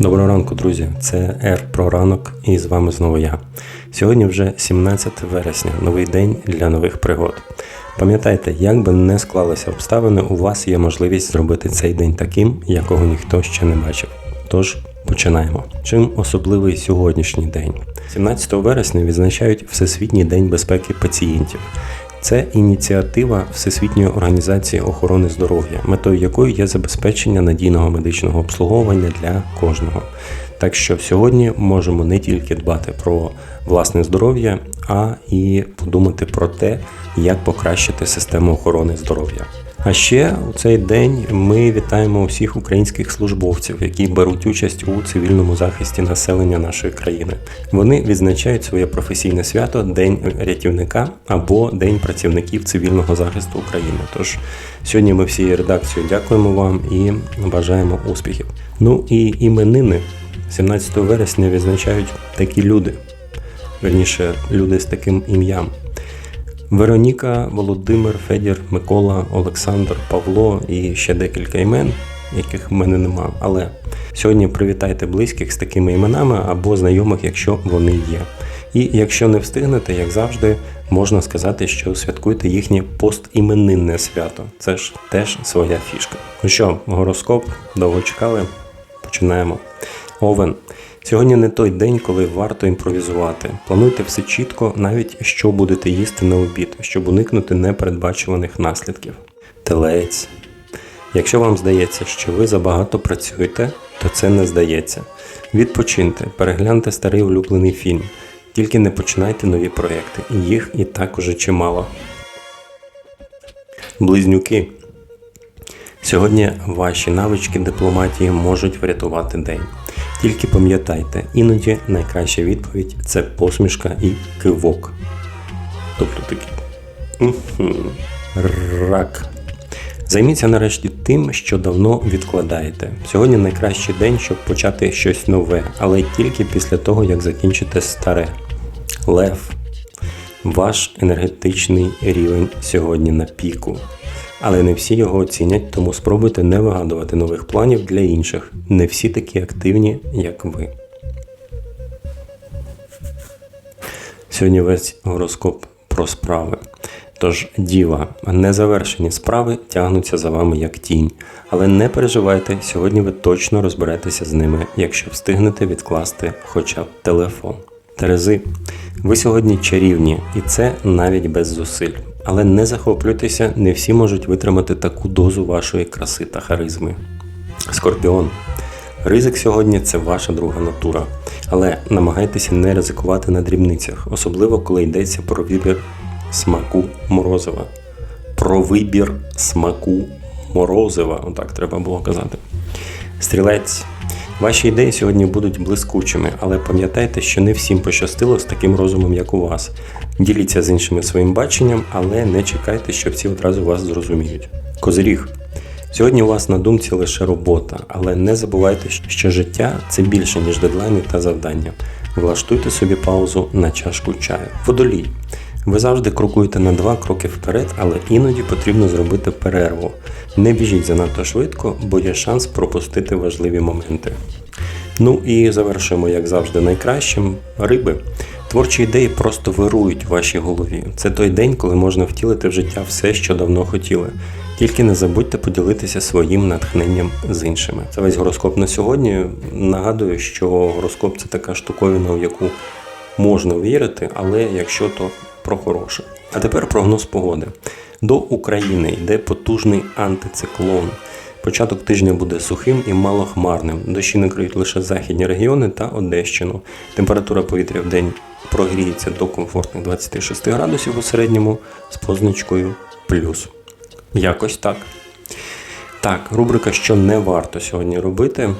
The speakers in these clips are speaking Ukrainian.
Доброго ранку, друзі! Це Р про ранок і з вами знову я. Сьогодні вже 17 вересня, новий день для нових пригод. Пам'ятайте, як би не склалися обставини, у вас є можливість зробити цей день таким, якого ніхто ще не бачив. Тож починаємо. Чим особливий сьогоднішній день? 17 вересня відзначають Всесвітній день безпеки пацієнтів. Це ініціатива Всесвітньої організації охорони здоров'я, метою якої є забезпечення надійного медичного обслуговування для кожного. Так що сьогодні можемо не тільки дбати про власне здоров'я, а і подумати про те, як покращити систему охорони здоров'я. А ще у цей день ми вітаємо усіх українських службовців, які беруть участь у цивільному захисті населення нашої країни. Вони відзначають своє професійне свято День рятівника або День працівників цивільного захисту України. Тож сьогодні ми всією редакцією дякуємо вам і бажаємо успіхів. Ну і іменини 17 вересня відзначають такі люди, верніше люди з таким ім'ям. Вероніка, Володимир, Федір, Микола, Олександр, Павло і ще декілька імен, яких в мене нема. Але сьогодні привітайте близьких з такими іменами або знайомих, якщо вони є. І якщо не встигнете, як завжди, можна сказати, що святкуйте їхнє постіменинне свято. Це ж теж своя фішка. Ну що, гороскоп, довго чекали? Починаємо. Овен. Сьогодні не той день, коли варто імпровізувати. Плануйте все чітко, навіть що будете їсти на обід, щоб уникнути непередбачуваних наслідків. Телець. Якщо вам здається, що ви забагато працюєте, то це не здається. Відпочиньте, перегляньте старий улюблений фільм. Тільки не починайте нові проекти, їх і так уже чимало. Близнюки. Сьогодні ваші навички дипломатії можуть врятувати день. Тільки пам'ятайте, іноді найкраща відповідь це посмішка і кивок. Тобто такий «Мгм, рак. Займіться нарешті тим, що давно відкладаєте. Сьогодні найкращий день, щоб почати щось нове, але тільки після того, як закінчите старе. Лев. Ваш енергетичний рівень сьогодні на піку. Але не всі його оцінять, тому спробуйте не вигадувати нових планів для інших. Не всі такі активні, як ви. Сьогодні весь гороскоп про справи. Тож, діва, незавершені справи тягнуться за вами як тінь. Але не переживайте, сьогодні ви точно розберетеся з ними, якщо встигнете відкласти хоча б телефон. Терези, ви сьогодні чарівні, і це навіть без зусиль. Але не захоплюйтеся, не всі можуть витримати таку дозу вашої краси та харизми. Скорпіон. Ризик сьогодні це ваша друга натура. Але намагайтеся не ризикувати на дрібницях, особливо коли йдеться про вибір смаку морозива. Про вибір смаку морозива, отак треба було казати. Стрілець. Ваші ідеї сьогодні будуть блискучими, але пам'ятайте, що не всім пощастило з таким розумом, як у вас. Діліться з іншими своїм баченням, але не чекайте, що всі одразу вас зрозуміють. Козиріг. Сьогодні у вас на думці лише робота, але не забувайте, що життя це більше, ніж дедлайни та завдання. Влаштуйте собі паузу на чашку чаю. Водолій. Ви завжди крокуєте на два кроки вперед, але іноді потрібно зробити перерву. Не біжіть занадто швидко, бо є шанс пропустити важливі моменти. Ну і завершуємо, як завжди, найкращим риби. Творчі ідеї просто вирують в вашій голові. Це той день, коли можна втілити в життя все, що давно хотіли. Тільки не забудьте поділитися своїм натхненням з іншими. Це весь гороскоп на сьогодні. Нагадую, що гороскоп це така штуковина, в яку можна вірити, але якщо то про хороше. А тепер прогноз погоди. До України йде потужний антициклон. Початок тижня буде сухим і малохмарним. Дощі накриють лише західні регіони та Одещину. Температура повітря в день прогріється до комфортних 26 градусів у середньому з позначкою плюс. Якось так. Так, рубрика, що не варто сьогодні робити.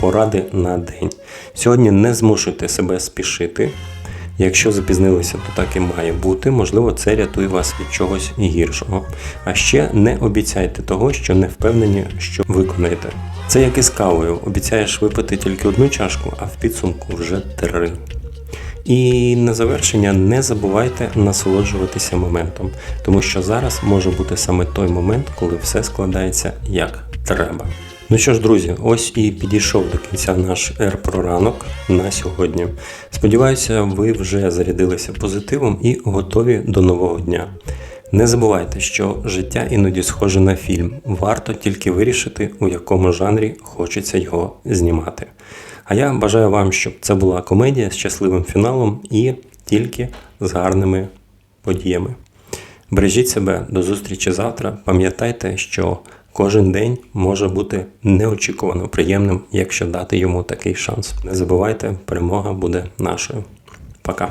Поради на день. Сьогодні не змушуйте себе спішити. Якщо запізнилися, то так і має бути. Можливо, це рятує вас від чогось гіршого. А ще не обіцяйте того, що не впевнені, що виконаєте. Це як із кавою. Обіцяєш випити тільки одну чашку, а в підсумку вже три. І на завершення не забувайте насолоджуватися моментом, тому що зараз може бути саме той момент, коли все складається як треба. Ну що ж, друзі, ось і підійшов до кінця наш Р про ранок на сьогодні. Сподіваюся, ви вже зарядилися позитивом і готові до нового дня. Не забувайте, що життя іноді схоже на фільм. Варто тільки вирішити, у якому жанрі хочеться його знімати. А я бажаю вам, щоб це була комедія з щасливим фіналом і тільки з гарними подіями. Бережіть себе до зустрічі завтра. Пам'ятайте, що кожен день може бути неочікувано приємним, якщо дати йому такий шанс. Не забувайте, перемога буде нашою. Пока.